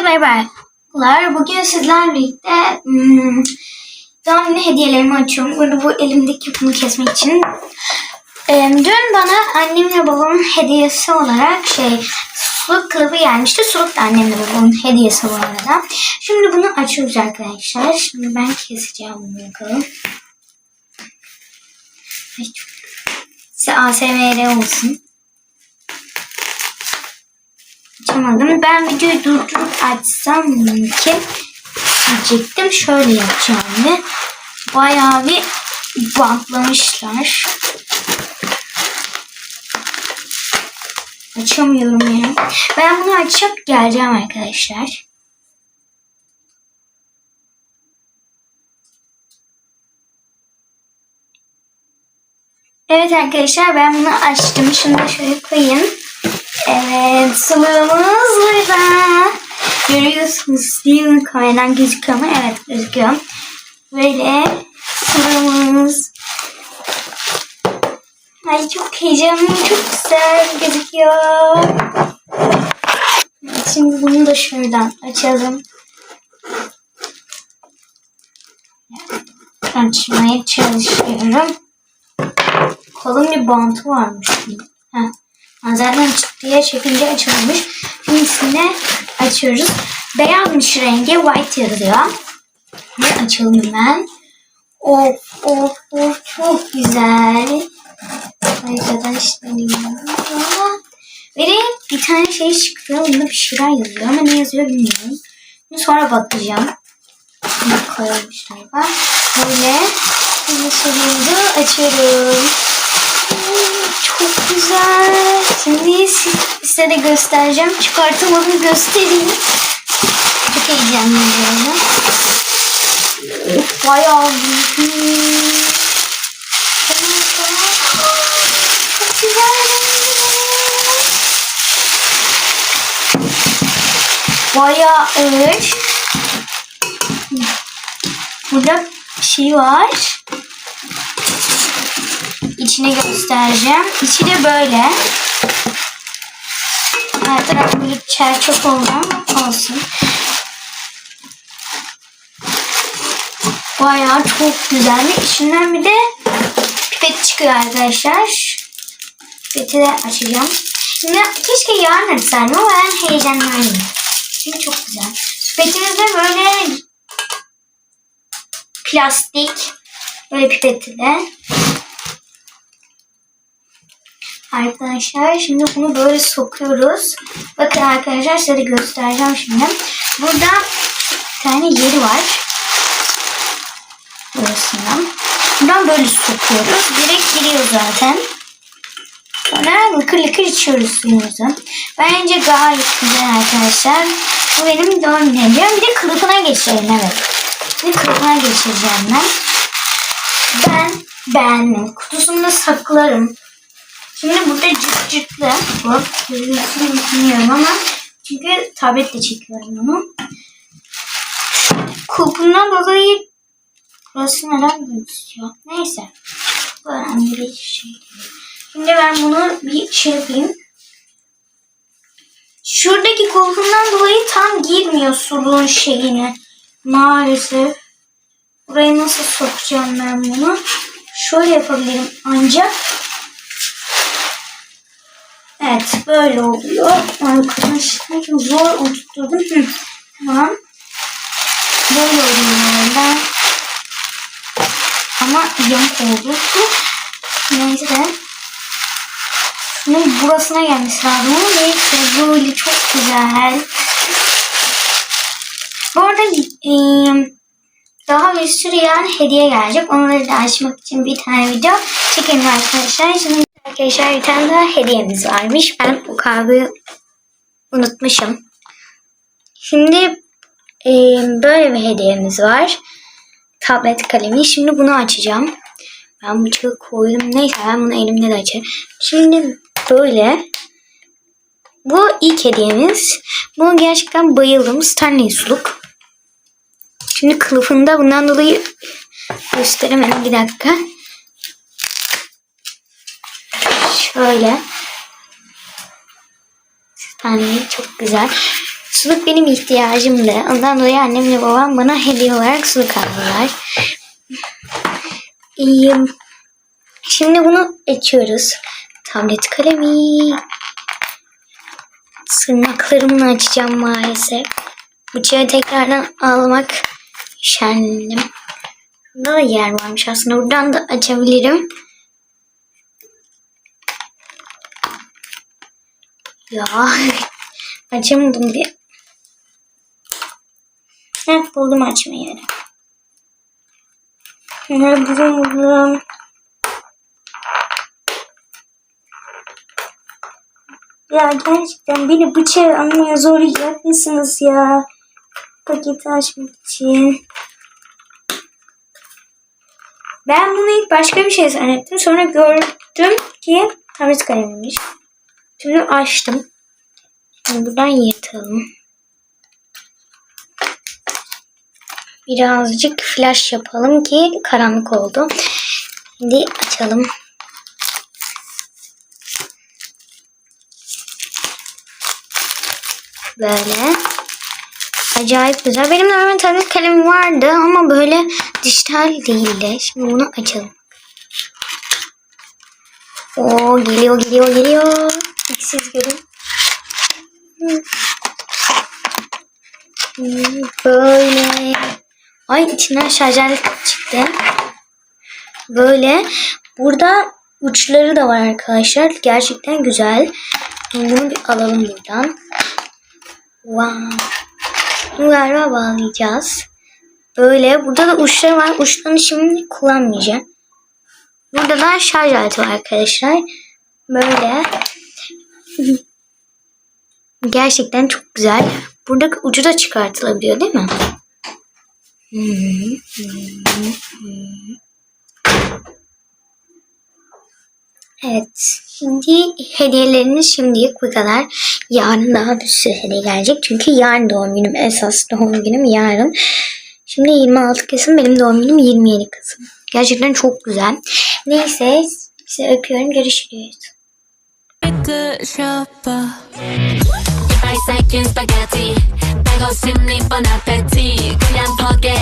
Herkese merhabalar. Bugün sizlerle birlikte hmm, doğum günü hediyelerimi açıyorum. Burada bu elimdeki bunu kesmek için. Ee, dün bana annemle babamın hediyesi olarak şey suluk kılıfı gelmişti. Suluk da annemle babamın hediyesi bu arada. Şimdi bunu açıyoruz arkadaşlar. Şimdi ben keseceğim bunu bakalım. Ay, çok... Size ASMR olsun. Açamadım. Ben videoyu durdurup açsam mümkün diyecektim. Şöyle yapacağım ve bayağı bir bantlamışlar. Açamıyorum ya. Ben bunu açıp geleceğim arkadaşlar. Evet arkadaşlar ben bunu açtım. Şunu da şöyle koyayım. Evet burada. Görüyorsunuz Steven kameradan gözüküyor mu? Evet gözüküyor. Böyle suluğumuz. Ay çok heyecanlı, çok güzel gözüküyor. Şimdi bunu da şuradan açalım. Açmaya çalışıyorum. Kalın bir bantı varmış. Heh. Zaten diye çekince açılmış. Şimdi üstüne açıyoruz. Beyazmış rengi. White yazıyor. Ve açalım hemen. Of of of çok güzel. Arkadaşlar Ve de bir tane şey çıktı. Bunda bir şeyler yazıyor ama ne yazıyor bilmiyorum. Bunu sonra bakacağım. Bunu koymuş galiba. Böyle. Bunu sonunda açıyorum. Çok güzel. Şimdi size de göstereceğim. Çıkartamadım göstereyim. Heyecanlıyım. Of bayağı büyük. Çok güzel. Bayağı ağır. Burada şey var. İçini göstereceğim. İçi de böyle. Her taraf böyle çer çok oldu ama olsun. Bayağı çok güzel. Ve içinden bir de pipet çıkıyor arkadaşlar. Pipeti de açacağım. Şimdi keşke yarın açsaydım ama ben heyecanlıyım. Çünkü çok güzel. Pipetimiz de böyle plastik. Böyle pipeti de. Arkadaşlar şimdi bunu böyle sokuyoruz. Bakın arkadaşlar size göstereceğim şimdi. Burada bir tane yeri var. Burasından. Buradan böyle sokuyoruz. Direkt giriyor zaten. Sonra lıkır lıkır içiyoruz suyumuzu. Bence gayet güzel arkadaşlar. Bu benim doğum günüm. Bir de kılıfına geçelim evet. Bir kılıfına geçireceğim ben. Ben beğendim. Kutusunda saklarım. Şimdi burada cırt cırtlı. Bu görüyorsunuz bilmiyorum ama çünkü tabletle çekiyorum bunu. Kulpundan dolayı burası neden gözüküyor? Neyse. Bu önemli bir şey değil. Şimdi ben bunu bir şey yapayım. Şuradaki kulpundan dolayı tam girmiyor suluğun şeyine. Maalesef. Burayı nasıl sokacağım ben bunu? Şöyle yapabilirim ancak Evet böyle oluyor. Arkadaşlar zor oturtturdum. Hı, tamam. Böyle oluyor ben. Yamuk oldu. Neyse. Şunun burasına gelmesi lazım. Neyse böyle çok güzel. Bu arada e, daha bir sürü yani hediye gelecek. Onları da açmak için bir tane video çekelim arkadaşlar. Şimdi Arkadaşlar bir tane daha hediyemiz varmış. Ben bu kahveyi unutmuşum. Şimdi e, böyle bir hediyemiz var. Tablet kalemi. Şimdi bunu açacağım. Ben bıçağı koydum. Neyse ben bunu elimde de açarım. Şimdi böyle. Bu ilk hediyemiz. Bunu gerçekten bayıldım. Stanley suluk. Şimdi kılıfında bundan dolayı gösteremedim. Bir dakika. Şöyle. Yani çok güzel. Suluk benim ihtiyacımdı. Ondan dolayı annemle babam bana hediye olarak suluk aldılar. İyi. Şimdi bunu açıyoruz. Tablet kalemi. Tırnaklarımla açacağım maalesef. Bıçağı tekrardan almak üşendim. Burada da yer varmış aslında. Buradan da açabilirim. Ya açamadım diye. Heh buldum açma yeri. Bunları buldum buldum. Ya gerçekten beni bıçağı almaya zorlayacak mısınız ya? Paketi açmak için. Ben bunu ilk başka bir şey zannettim. Sonra gördüm ki tablet kalemiymiş. Şimdi açtım. Şimdi buradan yırtalım. Birazcık flash yapalım ki karanlık oldu. Şimdi açalım. Böyle. Acayip güzel. Benim normal tablet kalemim vardı ama böyle dijital değildi. Şimdi bunu açalım. Oo geliyor geliyor geliyor. İlk siz görün. Böyle. Ay içinden şarj aleti çıktı. Böyle. Burada uçları da var arkadaşlar. Gerçekten güzel. Bunu bir alalım buradan. Wow. Bunu galiba bağlayacağız. Böyle. Burada da uçları var. Uçlarını şimdi kullanmayacağım. Burada da şarj aleti var arkadaşlar. Böyle. Gerçekten çok güzel. Buradaki ucu da çıkartılabiliyor değil mi? Evet. Şimdi hediyeleriniz şimdilik bu kadar. Yarın daha bir sürü hediye gelecek. Çünkü yarın doğum günüm. Esas doğum günüm yarın. Şimdi 26 Kasım benim doğum günüm 27 Kasım. Gerçekten çok güzel. Neyse size öpüyorum. Görüşürüz. I second spaghetti. zовсім не фанатеці Клян поке